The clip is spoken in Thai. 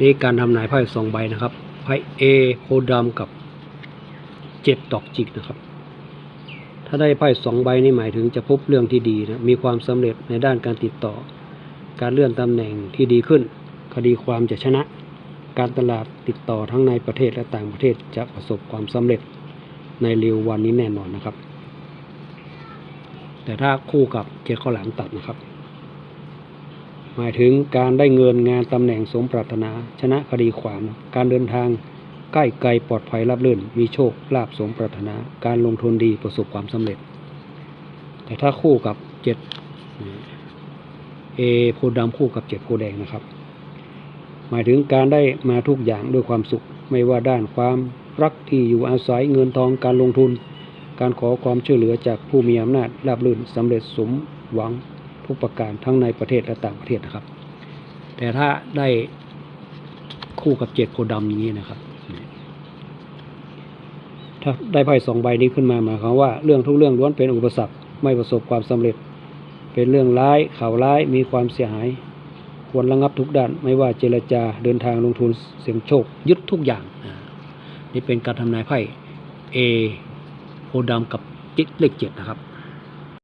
นี่การทำนายไพ่สองใบนะครับไพ่เอโพธิ์ดำกับเจ็ดดอกจิกนะครับ ถ้าได้ไพ่สองใบนี่หมายถึงจะพบเรื่องที่ดีนะมีความสำเร็จในด้านการติดต่อ การเลื่อนตำแหน่งที่ดีขึ้น คดีความจะชนะ การตลาดติดต่อทั้งในประเทศและต่างประเทศจะประสบความสำเร็จในเร็ววันนี้แน่นอนนะครับ แต่ถ้าคู่กับเจ็ดข้อหลามตัดนะครับ หมายถึงการได้เงินงานตำแหน่งสมปรารถนา ชนะคดีความ การเดินทางใกล้ไกลปลอดภัยรับรื่นมีโชคลาภสมปรารถนา การลงทุนดีประสบความสำเร็จ แต่ถ้าคู่กับเจ็ดเอโพธิ์ดำคู่กับเจ็ดโพแดงนะครับ หมายถึงการได้มาทุกอย่างด้วยความสุข ไม่ว่าด้านความรักที่อยู่อาศัยเงินทองการลงทุน การขอความช่วยเหลือจากผู้มีอำนาจราบรื่นสำเร็จสมหวัง ทุกประการทั้งในประเทศและต่างประเทศนะครับ แต่ถ้าได้คู่กับเจ็ดโพธิ์ดำอย่างนี้นะครับ ถ้าได้ไพ่สองใบนี้ขึ้นมาหมายความว่าเรื่องทุกเรื่องล้วนเป็นอุปสรรคไม่ประสบความสำเร็จ เป็นเรื่องร้ายข่าวร้ายมีความเสียหาย ควรระงับทุกด้าน ไม่ว่าเจรจาเดินทางลงทุนเสี่ยงโชค ยึดทุกอย่างนี่เป็นการทำนายไพ่เอโพธิ์ดำกับจิตเลขเจ็ดนะครับ